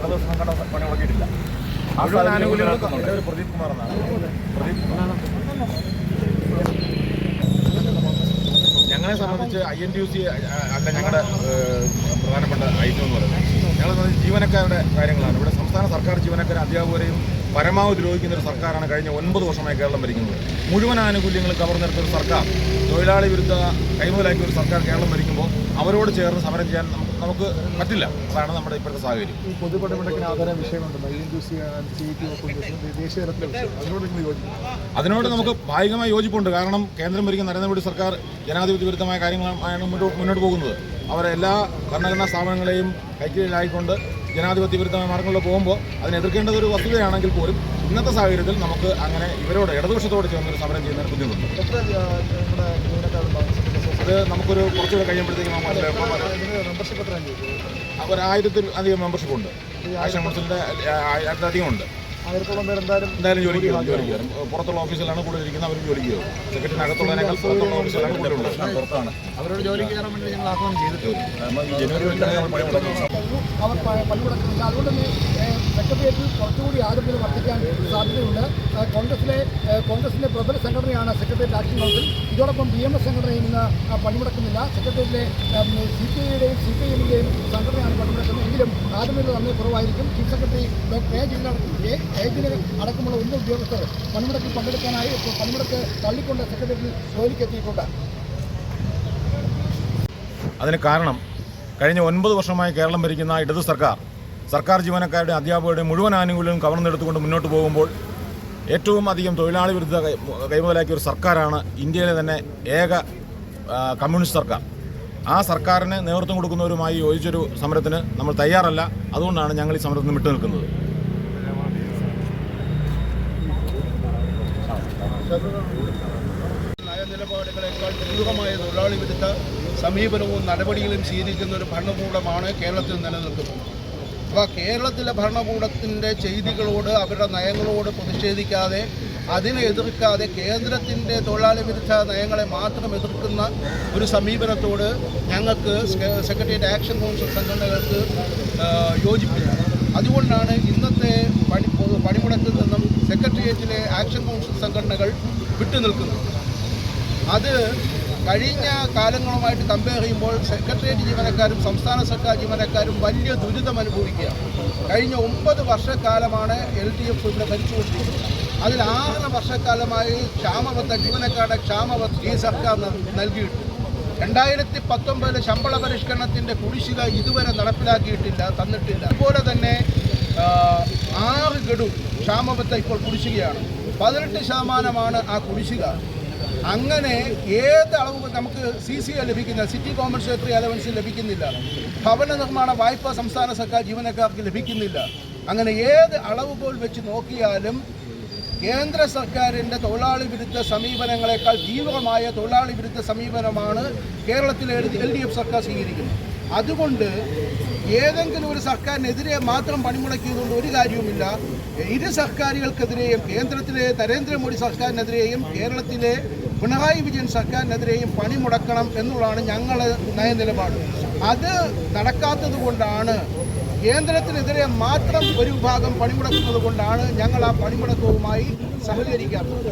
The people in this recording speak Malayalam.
പണി മുടക്കിയിട്ടില്ല ആ മുഴുവൻ ആനുകൂല്യങ്ങളും എന്റെ ഒരു പ്രദീപ് കുമാർ എന്നാണ് പ്രദീപ് കുമാർ ഞങ്ങളെ സംബന്ധിച്ച് I N T U C അല്ല ഞങ്ങളുടെ പ്രധാനപ്പെട്ട ഐറ്റം എന്ന് പറയുന്നത്. സംബന്ധിച്ച് ജീവനക്കാരുടെ കാര്യങ്ങളാണ്. ഇവിടെ സംസ്ഥാന സർക്കാർ ജീവനക്കാരെ അധ്യാപകരെയും പരമാവധി രോഗിക്കുന്ന ഒരു സർക്കാരാണ് കഴിഞ്ഞ ഒൻപത് വർഷമായി കേരളം ഭരിക്കുന്നത്. മുഴുവൻ ആനുകൂല്യങ്ങളും കവർന്നെടുത്ത ഒരു സർക്കാർ തൊഴിലാളി വിരുദ്ധ കൈമുതലാക്കിയ ഒരു സർക്കാർ കേരളം ഭരിക്കുമ്പോൾ അവരോട് ചേർന്ന് സമരം ചെയ്യാൻ നമുക്ക് പറ്റില്ല. അതാണ് നമ്മുടെ ഇപ്പോഴത്തെ സാഹചര്യം. ഈ പൊതുപഠനത്തിന് ആധാര വിഷയമുണ്ടല്ലോ അതിനോട് നമുക്ക് ഭാഗികമായി യോജിപ്പുണ്ട്. കാരണം കേന്ദ്രം ഭരിക്കുന്ന നരേന്ദ്രമോദി സർക്കാർ ജനാധിപത്യ വിരുദ്ധമായ കാര്യങ്ങളാണ് മുന്നോട്ട് പോകുന്നത്. അവരെല്ലാ ഭരണഘടനാ സ്ഥാപനങ്ങളെയും കൈക്കീഴിലായിക്കൊണ്ട് ജനാധിപത്യ വിരുദ്ധമായ മാർഗങ്ങളിൽ പോകുമ്പോൾ അതിനെ എതിർക്കേണ്ടത് ഒരു വസ്തുതയാണെങ്കിൽ പോലും ഇന്നത്തെ സാഹചര്യത്തിൽ നമുക്ക് അങ്ങനെ ഇവരോട് ഇടതുപക്ഷത്തോട് ചേർന്നൊരു സമരം ചെയ്യുന്നതിന് ബുദ്ധിമുട്ടുണ്ട്. അത് നമുക്കൊരു കുറച്ചുകൂടെ കഴിയുമ്പോഴത്തേക്കും നമുക്ക് മെമ്പർഷിപ്പ് എത്രയാണ് ചോദിച്ചത് ഒരു ആയിരത്തിൽ അധികം മെമ്പർഷിപ്പ് ഉണ്ട്. ആക്ഷൻ കൗൺസിലിന്റെ ആയിരത്തിലധികം ഉണ്ട്. ആയിരത്തോളം പേര് എന്തായാലും എന്തായാലും ജോലിക്ക് കയറും ജോലിക്ക് കയറും പുറത്തുള്ള ഓഫീസിലാണ് കൂടുതൽ ഇരിക്കുന്നത്. അവർ ജോലിക്ക് കയറും സെക്രട്ടറിനകത്തുള്ളതിനേക്കാൾ പുറത്തുള്ള ഓഫീസിലാണ് കൂടുതലുള്ളത്. പുറത്താണ്. അവരോട് ജോലിക്ക് കയറാൻ വേണ്ടി ഞങ്ങൾ ആഹ്വാനം ചെയ്തിട്ടുണ്ട്. ജനുവരി ഒന്നിനാണ് നമ്മൾ പണി മുടക്കി അവർ പ- അതുകൊണ്ട് തന്നെ ഏഹ്, സെക്രട്ടേറിയറ്റിൽ കുറച്ചുകൂടി ആദരവ് വർദ്ധിക്കാൻ സാധ്യതയുണ്ട്. ഏഹ്, കോൺഗ്രസിലെ ഏഹ്, കോൺഗ്രസിന്റെ പ്രബല സംഘടനയാണ് സെക്രട്ടേറിയറ്റ് ആക്ഷൻ കൗൺസിൽ. ഇതോടൊപ്പം ബി എം എസ് സംഘടനയും ഇന്ന് ആ, പണിമുടക്കുന്നില്ല. സെക്രട്ടേറിയറ്റിലെ സി പി ഐയുടെയും സി പി ഐ പണിമുടക്കുന്നത് എങ്കിലും തന്നെ കുറവായിരിക്കും. Chief secretary doctor A. ജില്ല എ. ഏജിന് അടക്കമുള്ള ഒന്ന് ഉദ്യോഗസ്ഥർ പണിമുടക്കിൽ പങ്കെടുക്കാനായി പണിമുടക്ക് തള്ളിക്കൊണ്ട് സെക്രട്ടേറിയറ്റിൽ ജോലിക്ക് എത്തിയിട്ടുണ്ട്. അതിന് കാരണം കഴിഞ്ഞ ഒൻപത് വർഷമായി കേരളം ഭരിക്കുന്ന ഇടതു സർക്കാർ സർക്കാർ ജീവനക്കാരുടെ അധ്യാപകരുടെ മുഴുവൻ ആനുകൂല്യവും കവർന്നെടുത്തുകൊണ്ട് മുന്നോട്ട് പോകുമ്പോൾ ഏറ്റവും അധികം തൊഴിലാളി വിരുദ്ധ കൈമുതലാക്കിയ ഒരു സർക്കാരാണ് ഇന്ത്യയിലെ തന്നെ ഏക കമ്മ്യൂണിസ്റ്റ് സർക്കാർ. ആ സർക്കാരിന് നേതൃത്വം കൊടുക്കുന്നവരുമായി യോജിച്ചൊരു സമരത്തിന് നമ്മൾ തയ്യാറല്ല. അതുകൊണ്ടാണ് ഞങ്ങൾ ഈ സമരത്തിൽ നിന്ന് വിട്ടു നിൽക്കുന്നത്. സമീപനവും നടപടികളും സ്വീകരിക്കുന്ന ഒരു ഭരണകൂടമാണ് കേരളത്തിൽ നിലനിൽക്കുന്നത്. അപ്പോൾ കേരളത്തിലെ ഭരണകൂടത്തിന്റെ ചെയ്തികളോട് അവരുടെ നയങ്ങളോട് പ്രതിഷേധിക്കാതെ അതിനെ എതിർക്കാതെ കേന്ദ്രത്തിന്റെ തൊഴിലാളി വിരുദ്ധ നയങ്ങളെ മാത്രം എതിർക്കുന്ന ഒരു സമീപനത്തോട് ഞങ്ങൾക്ക് സെക്രട്ടേറിയറ്റ് ആക്ഷൻ കൗൺസിൽ സംഘടനകൾക്ക് യോജിപ്പില്ല. അതുകൊണ്ടാണ് ഇന്നത്തെ പണി പണിമുടക്കിൽ നിന്നും സെക്രട്ടേറിയറ്റിലെ ആക്ഷൻ കൗൺസിൽ സംഘടനകൾ വിട്ടുനിൽക്കുന്നത് അത് കഴിഞ്ഞ കാലങ്ങളുമായിട്ട് കമ്പയർ ചെയ്യുമ്പോൾ സെക്രട്ടേറിയറ്റ് ജീവനക്കാരും സംസ്ഥാന സർക്കാർ ജീവനക്കാരും വലിയ ദുരിതം അനുഭവിക്കുകയാണ് കഴിഞ്ഞ ഒമ്പത് വർഷക്കാലമാണ് എൽ ഡി എഫ് ഇവിടെ ഭരിച്ചുകൊണ്ടിരിക്കുന്നത്. അതിൽ ആറ് വർഷക്കാലമായി ക്ഷാമബദ്ധ ജീവനക്കാരുടെ ക്ഷാമബദ്ധ ഈ സർക്കാർ നൽകിയിട്ടു രണ്ടായിരത്തി പത്തൊമ്പതിലെ ശമ്പള പരിഷ്കരണത്തിന്റെ കുടിശ്ശിക ഇതുവരെ നടപ്പിലാക്കിയിട്ടില്ല തന്നിട്ടില്ല. അതുപോലെ തന്നെ ആറ് ഗഡു ക്ഷാമബദ്ധ ഇപ്പോൾ കുടിശ്ശികയാണ്. പതിനെട്ട് ശതമാനമാണ് ആ കുടിശ്ശിക. അങ്ങനെ ഏത് അളവ് നമുക്ക് സി സി ലഭിക്കുന്ന സിറ്റി കോമ്പൻസേറ്ററി അലവൻസ് ലഭിക്കുന്നില്ല. ഭവന നിർമ്മാണ വായ്പ സംസ്ഥാന സർക്കാർ ജീവനക്കാർക്ക് ലഭിക്കുന്നില്ല. അങ്ങനെ ഏത് അളവ് പോൽ വെച്ച് നോക്കിയാലും കേന്ദ്ര സർക്കാരിന്റെ തൊഴിലാളി വിരുദ്ധ സമീപനങ്ങളെക്കാൾ തീവ്രമായ തൊഴിലാളി വിരുദ്ധ സമീപനമാണ് കേരളത്തിലെ എൽ ഡി എഫ് സർക്കാർ സ്വീകരിക്കുന്നത്. അതുകൊണ്ട് ഏതെങ്കിലും ഒരു സർക്കാരിനെതിരെ മാത്രം പണിമുടക്കിയതുകൊണ്ട് ഒരു കാര്യവുമില്ല. ഇരു സർക്കാരുകൾക്കെതിരെയും കേന്ദ്രത്തിലെ നരേന്ദ്രമോദി സർക്കാരിനെതിരെയും കേരളത്തിലെ പിണറായി വിജയൻ സർക്കാരിനെതിരെയും പണിമുടക്കണം എന്നുള്ളതാണ് ഞങ്ങളുടെ നയനിലപാട്. അത് നടക്കാത്തത് കൊണ്ടാണ് കേന്ദ്രത്തിനെതിരെ മാത്രം ഒരു വിഭാഗം പണിമുടക്കുന്നത് കൊണ്ടാണ് ഞങ്ങൾ ആ പണിമുടക്കവുമായി സഹകരിക്കാത്തത്.